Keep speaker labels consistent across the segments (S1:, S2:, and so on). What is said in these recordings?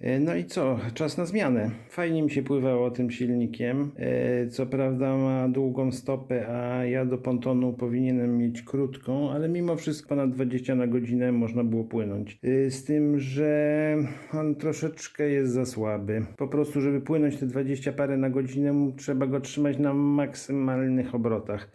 S1: E, No i co? Czas na zmianę. Fajnie mi się pływało tym silnikiem. E, Co prawda ma długą stopę, a ja do pontonu powinienem mieć krótką, ale mimo wszystko ponad 20 na godzinę można było płynąć. E, Z tym, że on troszeczkę jest za słaby. Po prostu, żeby płynąć te 20 parę na godzinę, trzeba go trzymać na maksymalnych obrotach.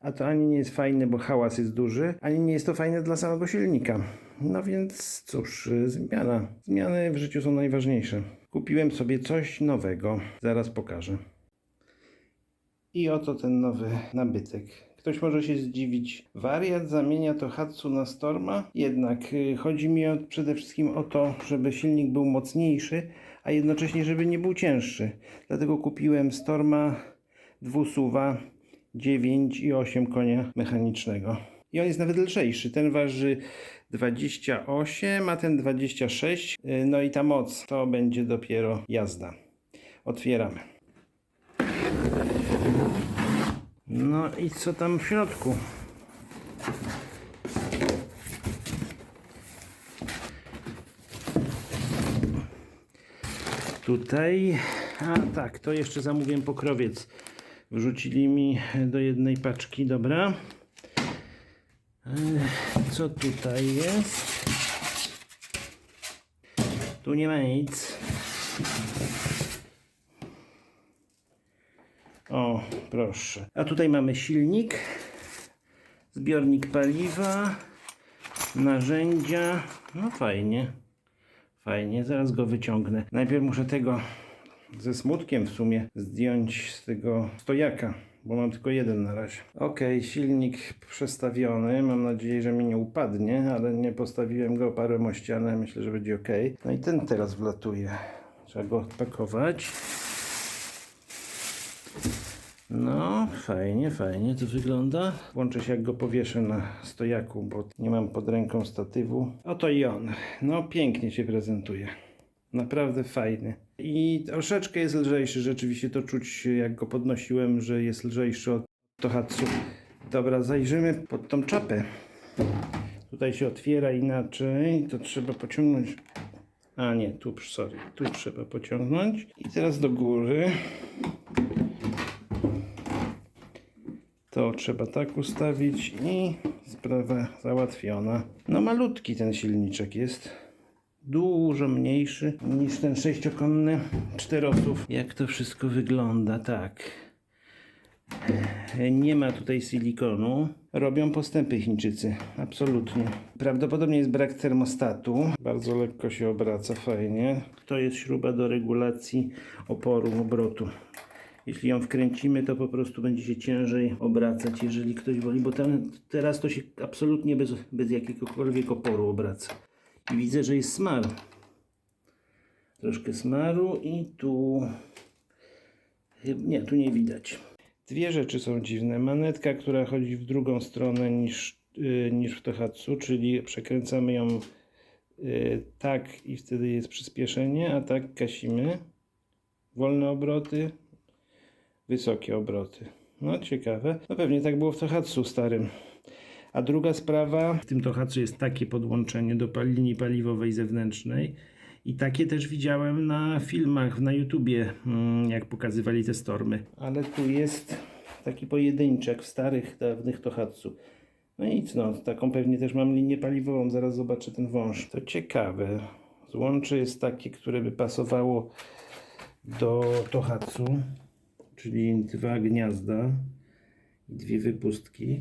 S1: A to ani nie jest fajne, bo hałas jest duży, ani nie jest to fajne dla samego silnika. No więc cóż, zmiana. Zmiany w życiu są najważniejsze. Kupiłem sobie coś nowego. Zaraz pokażę. I oto ten nowy nabytek. Ktoś może się zdziwić. Wariat zamienia to Hatsu na Storma, jednak y, chodzi mi o, przede wszystkim o to, żeby silnik był mocniejszy, a jednocześnie żeby nie był cięższy. Dlatego kupiłem Storma dwusuwa 9 i 8 konia mechanicznego. I on jest nawet lżejszy. Ten waży 28, a ten 26. Y, No i ta moc to będzie dopiero jazda. Otwieramy. No i co tam w środku? Tutaj, a tak, to jeszcze zamówiłem pokrowiec. Wrzucili mi do jednej paczki, dobra. Co tutaj jest? Tu nie ma nic. O, proszę. A tutaj mamy silnik, zbiornik paliwa, narzędzia. No fajnie. Fajnie, zaraz go wyciągnę. Najpierw muszę tego ze smutkiem w sumie zdjąć z tego stojaka, bo mam tylko jeden na razie. Ok, silnik przestawiony. Mam nadzieję, że mi nie upadnie, ale nie postawiłem go parę o ścianę. Myślę, że będzie ok. No i ten teraz wlatuje. Trzeba go odpakować. No, fajnie, fajnie to wygląda. Włączę się jak go powieszę na stojaku, bo nie mam pod ręką statywu. Oto i on. No, pięknie się prezentuje. Naprawdę fajny. I troszeczkę jest lżejszy, rzeczywiście to czuć jak go podnosiłem, że jest lżejszy od Tohatsu. Dobra, zajrzymy pod tą czapę. Tutaj się otwiera inaczej, to trzeba pociągnąć. A nie, tu, sorry, tu trzeba pociągnąć. I teraz do góry. To trzeba tak ustawić i sprawa załatwiona. No malutki ten silniczek jest. Dużo mniejszy niż ten sześciokonny czterosów. Jak to wszystko wygląda? Tak. Nie ma tutaj silikonu. Robią postępy Chińczycy. Absolutnie. Prawdopodobnie jest brak termostatu. Bardzo lekko się obraca, fajnie. To jest śruba do regulacji oporu obrotu. Jeśli ją wkręcimy, to po prostu będzie się ciężej obracać, jeżeli ktoś woli, bo ten, teraz to się absolutnie bez, bez jakiegokolwiek oporu obraca. I widzę, że jest smar. Troszkę smaru i tu... Nie, tu nie widać. Dwie rzeczy są dziwne. Manetka, która chodzi w drugą stronę niż, yy, niż w Tohatsu, czyli przekręcamy ją yy, tak i wtedy jest przyspieszenie, a tak gasimy. Wolne obroty, wysokie obroty. No ciekawe. No pewnie tak było w Tohatsu starym. A druga sprawa, w tym Tohatsu jest takie podłączenie do linii paliwowej zewnętrznej. I takie też widziałem na filmach na YouTubie, mm, jak pokazywali te stormy. Ale tu jest taki pojedynczek w starych, dawnych Tohatsu. No i nic, no, taką pewnie też mam linię paliwową, zaraz zobaczę ten wąż. To ciekawe. Złącze jest takie, które by pasowało do Tohatsu, czyli dwa gniazda i dwie wypustki.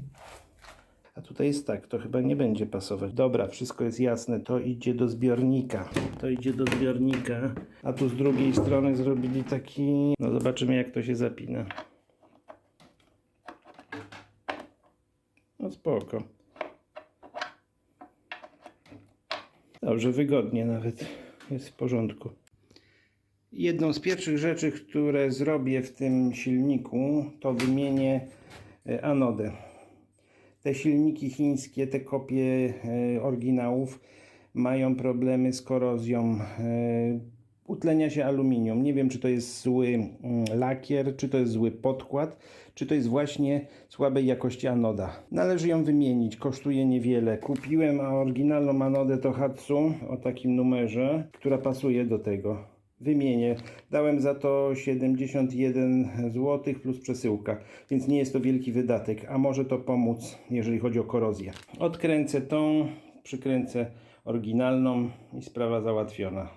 S1: A tutaj jest tak, to chyba nie będzie pasować. Dobra, wszystko jest jasne, to idzie do zbiornika. To idzie do zbiornika. A tu z drugiej strony zrobili taki... No zobaczymy jak to się zapina. No spoko. Dobrze, wygodnie nawet. Jest w porządku. Jedną z pierwszych rzeczy, które zrobię w tym silniku, to wymienię e, anodę. Te silniki chińskie, te kopie e, oryginałów mają problemy z korozją. E, utlenia się aluminium. Nie wiem, czy to jest zły mm, lakier, czy to jest zły podkład, czy to jest właśnie słabej jakości anoda. Należy ją wymienić, kosztuje niewiele. Kupiłem oryginalną anodę Tohatsu o takim numerze, która pasuje do tego. Wymienię. Dałem za to 71 zł plus przesyłka, więc nie jest to wielki wydatek, a może to pomóc, jeżeli chodzi o korozję. Odkręcę tą, przykręcę oryginalną i sprawa załatwiona.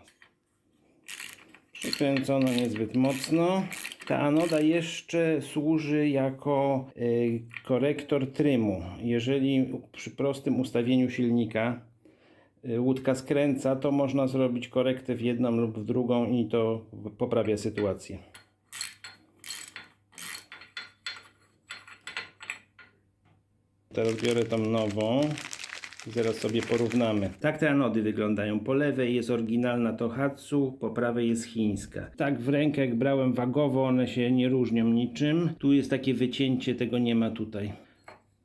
S1: Przykręcono niezbyt mocno. Ta anoda jeszcze służy jako y, korektor trymu. Jeżeli przy prostym ustawieniu silnika łódka skręca, to można zrobić korektę w jedną lub w drugą i to poprawia sytuację. Teraz biorę tą nową i zaraz sobie porównamy. Tak te anody wyglądają. Po lewej jest oryginalna Tohatsu, po prawej jest chińska. Tak w rękę jak brałem wagowo, one się nie różnią niczym. Tu jest takie wycięcie, tego nie ma tutaj.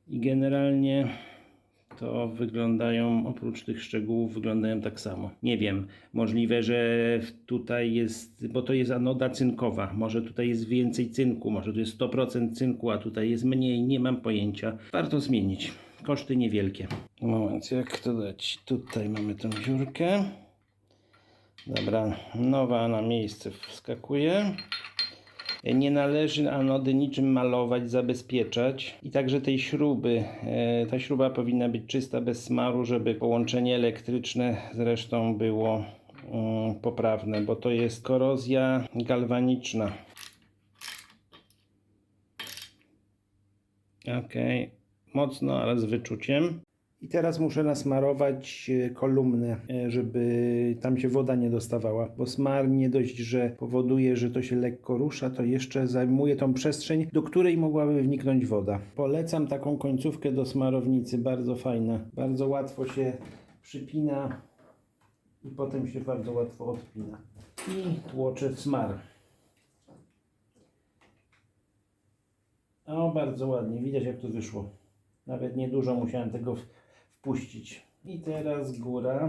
S1: I generalnie to wyglądają, oprócz tych szczegółów, wyglądają tak samo. Nie wiem, możliwe, że tutaj jest, bo to jest anoda cynkowa, może tutaj jest więcej cynku, może tu jest 100% cynku, a tutaj jest mniej, nie mam pojęcia. Warto zmienić. Koszty niewielkie. Moment, jak to dać? Tutaj mamy tą dziurkę. Dobra, nowa na miejsce wskakuje. Nie należy anody niczym malować, zabezpieczać i także tej śruby. e, Ta śruba powinna być czysta, bez smaru, żeby połączenie elektryczne zresztą było mm, poprawne, bo to jest korozja galwaniczna. Ok, mocno, ale z wyczuciem. I teraz muszę nasmarować e, kolumnę, e, żeby tam się woda nie dostawała, bo smar nie dość, że powoduje, że to się lekko rusza, to jeszcze zajmuje tą przestrzeń, do której mogłaby wniknąć woda. Polecam taką końcówkę do smarownicy, bardzo fajna. Bardzo łatwo się przypina i potem się bardzo łatwo odpina. I tłoczę smar. O, bardzo ładnie, widać jak to wyszło. Nawet niedużo musiałem tego wpuścić. I teraz góra.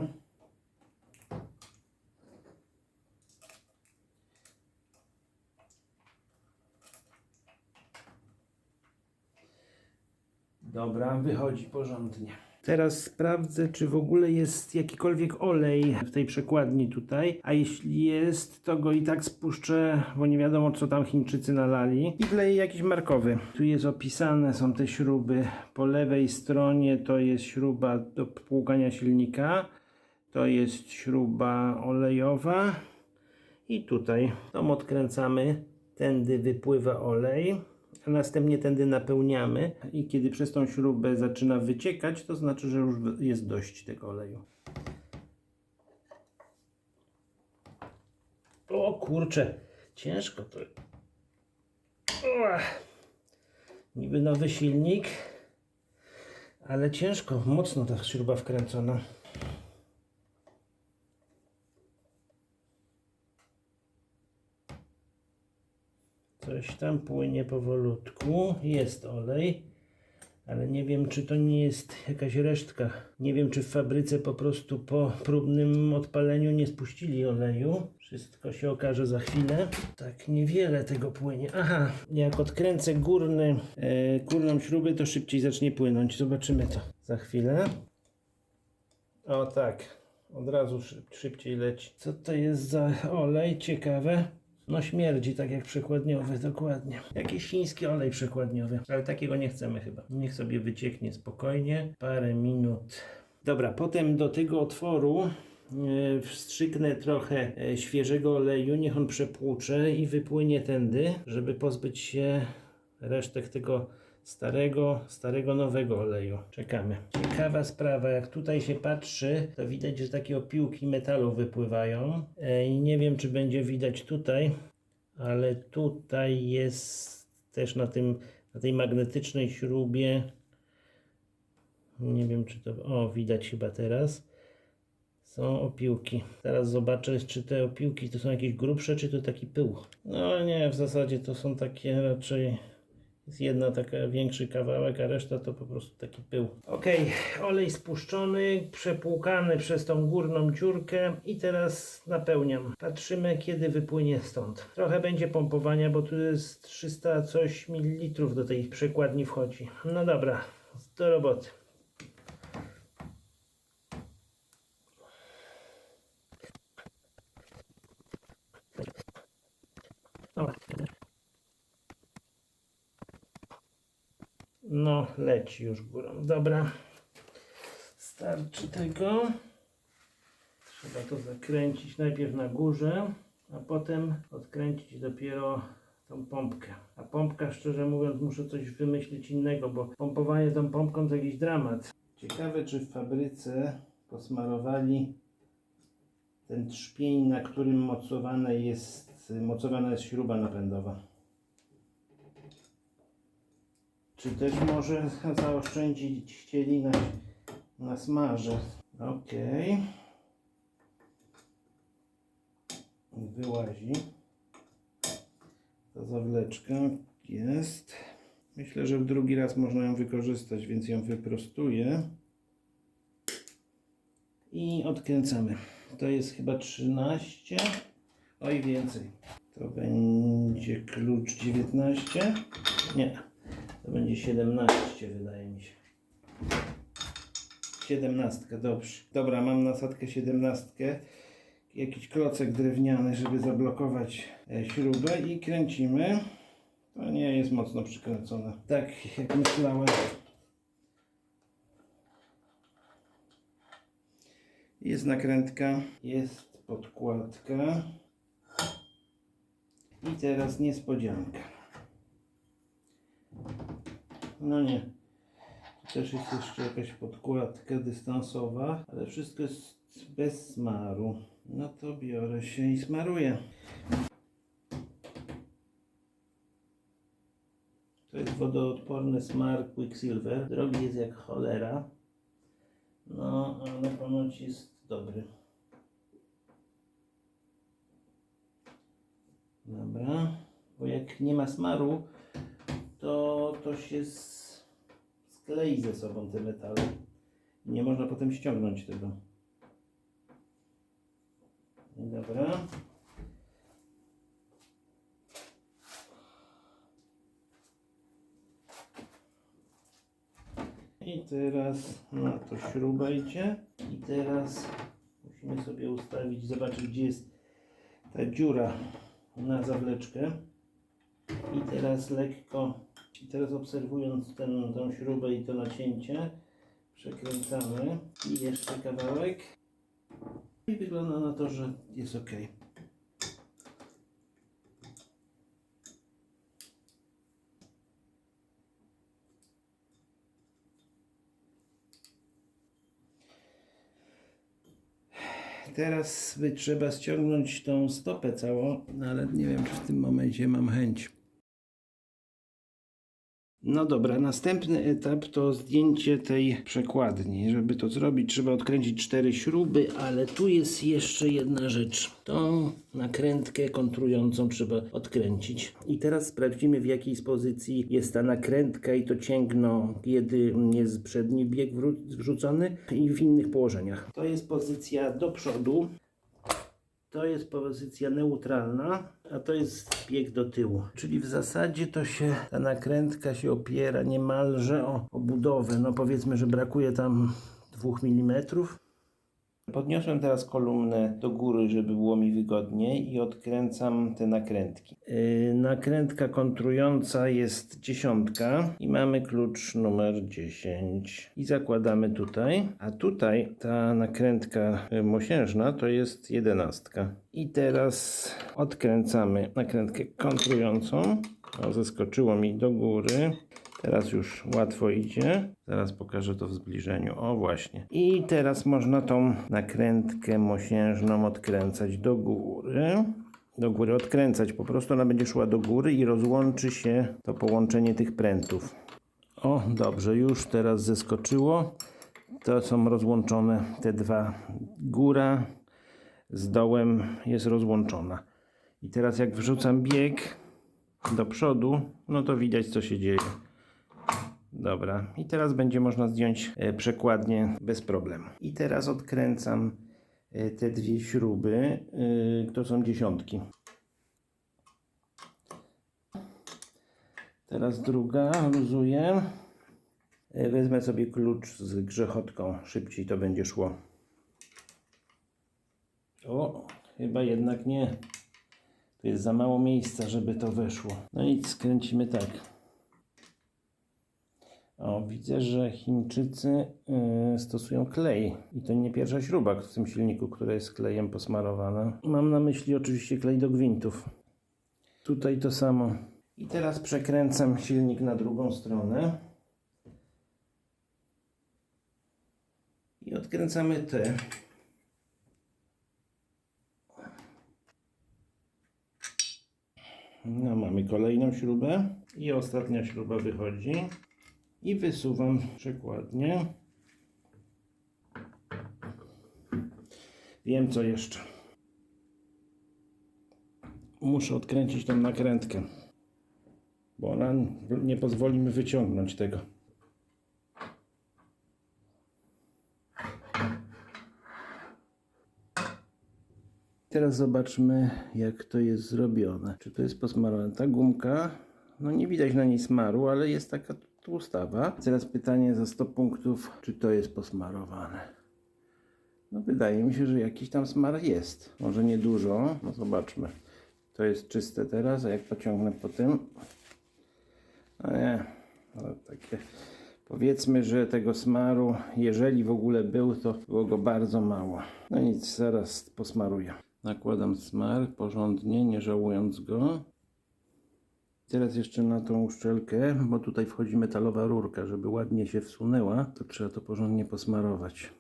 S1: Dobra, wychodzi porządnie. Teraz sprawdzę, czy w ogóle jest jakikolwiek olej w tej przekładni tutaj. A jeśli jest, to go i tak spuszczę, bo nie wiadomo, co tam Chińczycy nalali. I wleję jakiś markowy. Tu jest opisane, są te śruby. Po lewej stronie to jest śruba do płukania silnika. To jest śruba olejowa. I tutaj tą odkręcamy. Tędy wypływa olej następnie tędy napełniamy i kiedy przez tą śrubę zaczyna wyciekać, to znaczy, że już jest dość tego oleju. O kurczę, ciężko to. Ua. Niby nowy silnik, ale ciężko, mocno ta śruba wkręcona. Coś tam płynie powolutku. Jest olej, ale nie wiem, czy to nie jest jakaś resztka. Nie wiem, czy w fabryce po prostu po próbnym odpaleniu nie spuścili oleju. Wszystko się okaże za chwilę. Tak, niewiele tego płynie. Aha, jak odkręcę górny, e, górną śrubę, to szybciej zacznie płynąć. Zobaczymy to za chwilę. O tak, od razu szyb, szybciej leci. Co to jest za olej? Ciekawe. No śmierdzi tak jak przekładniowy, dokładnie. Jakiś chiński olej przekładniowy, ale takiego nie chcemy chyba. Niech sobie wycieknie spokojnie, parę minut. Dobra, potem do tego otworu e, wstrzyknę trochę e, świeżego oleju, niech on przepłucze i wypłynie tędy, żeby pozbyć się resztek tego starego, starego nowego oleju. Czekamy. Ciekawa sprawa, jak tutaj się patrzy, to widać, że takie opiłki metalu wypływają. E, I nie wiem, czy będzie widać tutaj, ale tutaj jest też na tym, na tej magnetycznej śrubie. Nie wiem, czy to. O, widać chyba teraz. Są opiłki. Teraz zobaczę, czy te opiłki to są jakieś grubsze, czy to taki pył. No nie, w zasadzie to są takie raczej Jest jedna taka większy kawałek, a reszta to po prostu taki pył. Ok, olej spuszczony, przepłukany przez tą górną dziurkę i teraz napełniam. Patrzymy kiedy wypłynie stąd. Trochę będzie pompowania, bo tu jest 300 coś mililitrów do tej przekładni wchodzi. No dobra, do roboty. Dobra. No, leci już górą. Dobra. Starczy tego. Trzeba to zakręcić najpierw na górze, a potem odkręcić dopiero tą pompkę. A pompka, szczerze mówiąc, muszę coś wymyślić innego, bo pompowanie tą pompką to jakiś dramat. Ciekawe, czy w fabryce posmarowali ten trzpień, na którym mocowane jest, mocowana jest śruba napędowa. Czy też może zaoszczędzić chcieli na, na smarze? Ok. Wyłazi. Ta zawleczka jest. Myślę, że w drugi raz można ją wykorzystać, więc ją wyprostuję. I odkręcamy. To jest chyba 13. Oj, więcej. To będzie klucz 19. Nie. To będzie 17, wydaje mi się. 17, dobrze. Dobra, mam nasadkę 17. Jakiś klocek drewniany, żeby zablokować e, śrubę i kręcimy. To nie jest mocno przykręcone. Tak jak myślałem. Jest nakrętka, jest podkładka. I teraz niespodzianka. No nie. Tu też jest jeszcze jakaś podkładka dystansowa, ale wszystko jest bez smaru. No to biorę się i smaruję. To jest wodoodporny smar Quicksilver. Drogi jest jak cholera. No, ale ponoć jest dobry. Dobra. Bo jak nie ma smaru, to to się sklei ze sobą te metale. Nie można potem ściągnąć tego. Dobra. I teraz na to śruba. I teraz musimy sobie ustawić, zobaczyć gdzie jest ta dziura na zawleczkę. I teraz lekko, i teraz obserwując ten, tą śrubę i to nacięcie, przekręcamy i jeszcze kawałek. I wygląda na to, że jest ok. Teraz by trzeba ściągnąć tą stopę całą, no ale nie wiem, czy w tym momencie mam chęć. No dobra, następny etap to zdjęcie tej przekładni. Żeby to zrobić, trzeba odkręcić cztery śruby, ale tu jest jeszcze jedna rzecz. Tą nakrętkę kontrującą trzeba odkręcić. I teraz sprawdzimy w jakiej pozycji jest ta nakrętka i to cięgno, kiedy jest przedni bieg wrzucony i w innych położeniach. To jest pozycja do przodu. To jest pozycja neutralna, a to jest bieg do tyłu. Czyli w zasadzie to się, ta nakrętka się opiera niemalże o, o budowę. No powiedzmy, że brakuje tam 2 mm. Podniosłem teraz kolumnę do góry, żeby było mi wygodniej i odkręcam te nakrętki. Yy, nakrętka kontrująca jest dziesiątka i mamy klucz numer 10 i zakładamy tutaj, a tutaj ta nakrętka mosiężna to jest jedenastka. I teraz odkręcamy nakrętkę kontrującą. O, zeskoczyło mi do góry. Teraz już łatwo idzie. Zaraz pokażę to w zbliżeniu. O właśnie. I teraz można tą nakrętkę mosiężną odkręcać do góry. Do góry odkręcać. Po prostu ona będzie szła do góry i rozłączy się to połączenie tych prętów. O, dobrze, już teraz zeskoczyło. To są rozłączone te dwa. Góra z dołem jest rozłączona. I teraz jak wrzucam bieg, do przodu, no to widać co się dzieje. Dobra, i teraz będzie można zdjąć e, przekładnię bez problemu. I teraz odkręcam e, te dwie śruby, e, to są dziesiątki. Teraz druga, luzuję. Wezmę sobie klucz z grzechotką, szybciej to będzie szło. O, chyba jednak nie. Tu jest za mało miejsca, żeby to weszło. No i skręcimy tak. O, widzę, że Chińczycy y, stosują klej. I to nie pierwsza śruba w tym silniku, która jest klejem posmarowana. Mam na myśli oczywiście klej do gwintów. Tutaj to samo. I teraz przekręcam silnik na drugą stronę. I odkręcamy te. No, mamy kolejną śrubę i ostatnia śruba wychodzi i wysuwam przekładnie. Wiem co jeszcze. Muszę odkręcić tą nakrętkę, bo ona nie pozwoli mi wyciągnąć tego. Teraz zobaczmy, jak to jest zrobione. Czy to jest posmarowane? Ta gumka, no nie widać na niej smaru, ale jest taka tłustawa. Teraz pytanie za 100 punktów, czy to jest posmarowane? No wydaje mi się, że jakiś tam smar jest. Może nie dużo, no zobaczmy. To jest czyste teraz, a jak pociągnę po tym... No nie, no takie... Powiedzmy, że tego smaru, jeżeli w ogóle był, to było go bardzo mało. No nic, zaraz posmaruję. Nakładam smar porządnie, nie żałując go. Teraz jeszcze na tą uszczelkę, bo tutaj wchodzi metalowa rurka, żeby ładnie się wsunęła, to trzeba to porządnie posmarować.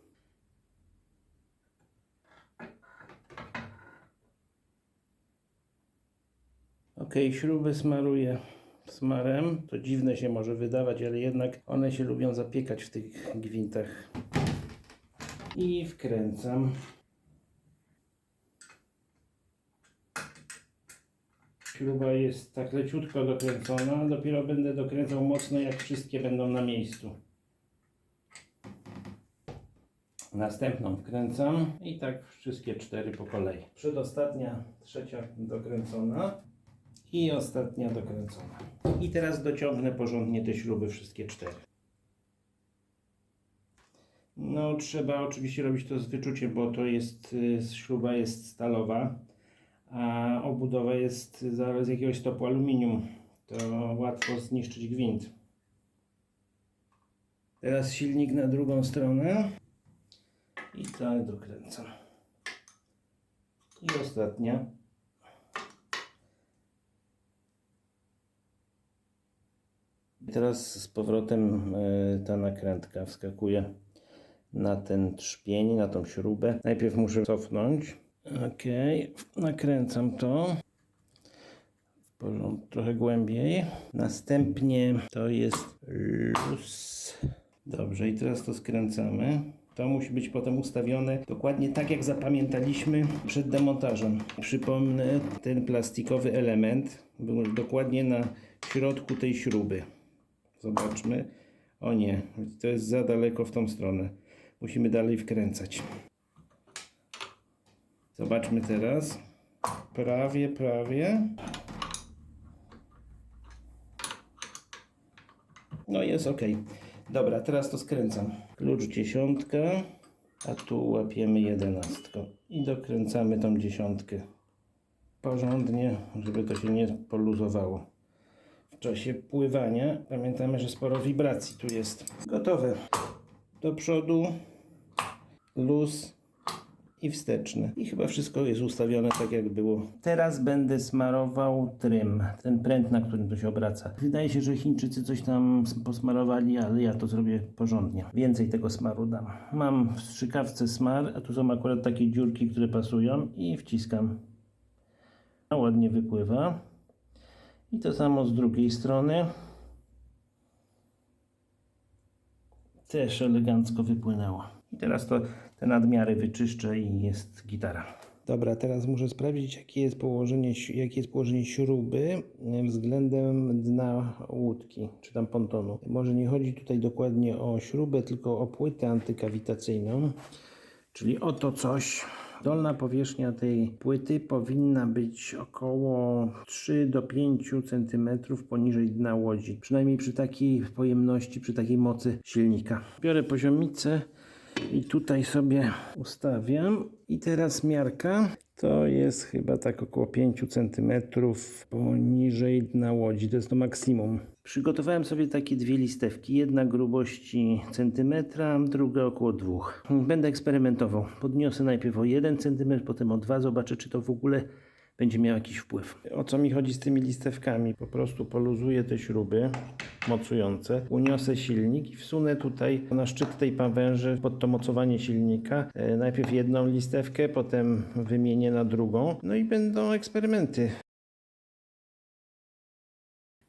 S1: Ok, śruby smaruję smarem. To dziwne się może wydawać, ale jednak one się lubią zapiekać w tych gwintach. I wkręcam. Śruba jest tak leciutko dokręcona. Dopiero będę dokręcał mocno, jak wszystkie będą na miejscu. Następną wkręcam i tak wszystkie cztery po kolei. Przedostatnia, trzecia dokręcona i ostatnia dokręcona. I teraz dociągnę porządnie te śruby, wszystkie cztery. No, trzeba oczywiście robić to z wyczuciem, bo to jest, y, śruba jest stalowa, a obudowa jest z jakiegoś stopu aluminium. To łatwo zniszczyć gwint. Teraz silnik na drugą stronę i tak dokręcam. I ostatnia. Teraz z powrotem e, ta nakrętka wskakuje na ten trzpień, na tą śrubę. Najpierw muszę cofnąć. Ok, nakręcam to. Trochę głębiej. Następnie to jest luz. Dobrze, i teraz to skręcamy. To musi być potem ustawione dokładnie tak, jak zapamiętaliśmy przed demontażem. Przypomnę, ten plastikowy element był dokładnie na środku tej śruby. Zobaczmy. O nie, to jest za daleko w tą stronę. Musimy dalej wkręcać. Zobaczmy teraz. Prawie, prawie. No jest ok. Dobra, teraz to skręcam. Klucz dziesiątka, a tu łapiemy jedenastką. I dokręcamy tą dziesiątkę. Porządnie, żeby to się nie poluzowało. W czasie pływania pamiętamy, że sporo wibracji tu jest. Gotowe. Do przodu, luz i wsteczny. I chyba wszystko jest ustawione tak jak było. Teraz będę smarował trym, ten pręt, na którym to się obraca. Wydaje się, że Chińczycy coś tam posmarowali, ale ja to zrobię porządnie. Więcej tego smaru dam. Mam w strzykawce smar, a tu są akurat takie dziurki, które pasują i wciskam. A ładnie wypływa. I to samo z drugiej strony. Też elegancko wypłynęło. I teraz to te nadmiary wyczyszczę i jest gitara. Dobra, teraz muszę sprawdzić, jakie jest położenie, jakie jest położenie śruby względem dna łódki, czy tam pontonu. Może nie chodzi tutaj dokładnie o śrubę, tylko o płytę antykawitacyjną, czyli o to coś. Dolna powierzchnia tej płyty powinna być około 3 do 5 cm poniżej dna łodzi. Przynajmniej przy takiej pojemności, przy takiej mocy silnika. Biorę poziomicę i tutaj sobie ustawiam. I teraz miarka to jest chyba tak około 5 cm poniżej dna łodzi. To jest to maksimum. Przygotowałem sobie takie dwie listewki. Jedna grubości centymetra, druga około dwóch. Będę eksperymentował. Podniosę najpierw o 1 cm, potem o 2. Zobaczę, czy to w ogóle będzie miał jakiś wpływ. O co mi chodzi z tymi listewkami? Po prostu poluzuję te śruby mocujące, uniosę silnik i wsunę tutaj na szczyt tej pawęży pod to mocowanie silnika. E, najpierw jedną listewkę, potem wymienię na drugą. No i będą eksperymenty.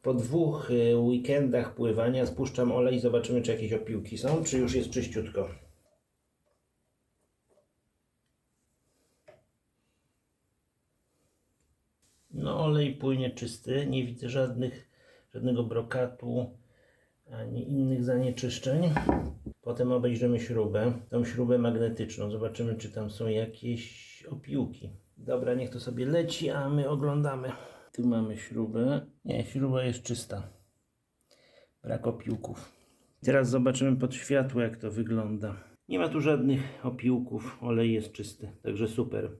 S1: Po dwóch e, weekendach pływania spuszczam olej i zobaczymy, czy jakieś opiłki są, czy już jest czyściutko. No olej płynie czysty, nie widzę żadnych, żadnego brokatu ani innych zanieczyszczeń. Potem obejrzymy śrubę, tą śrubę magnetyczną. Zobaczymy, czy tam są jakieś opiłki. Dobra, niech to sobie leci, a my oglądamy. Tu mamy śrubę. Nie, śruba jest czysta. Brak opiłków. Teraz zobaczymy pod światło, jak to wygląda. Nie ma tu żadnych opiłków, olej jest czysty, także super.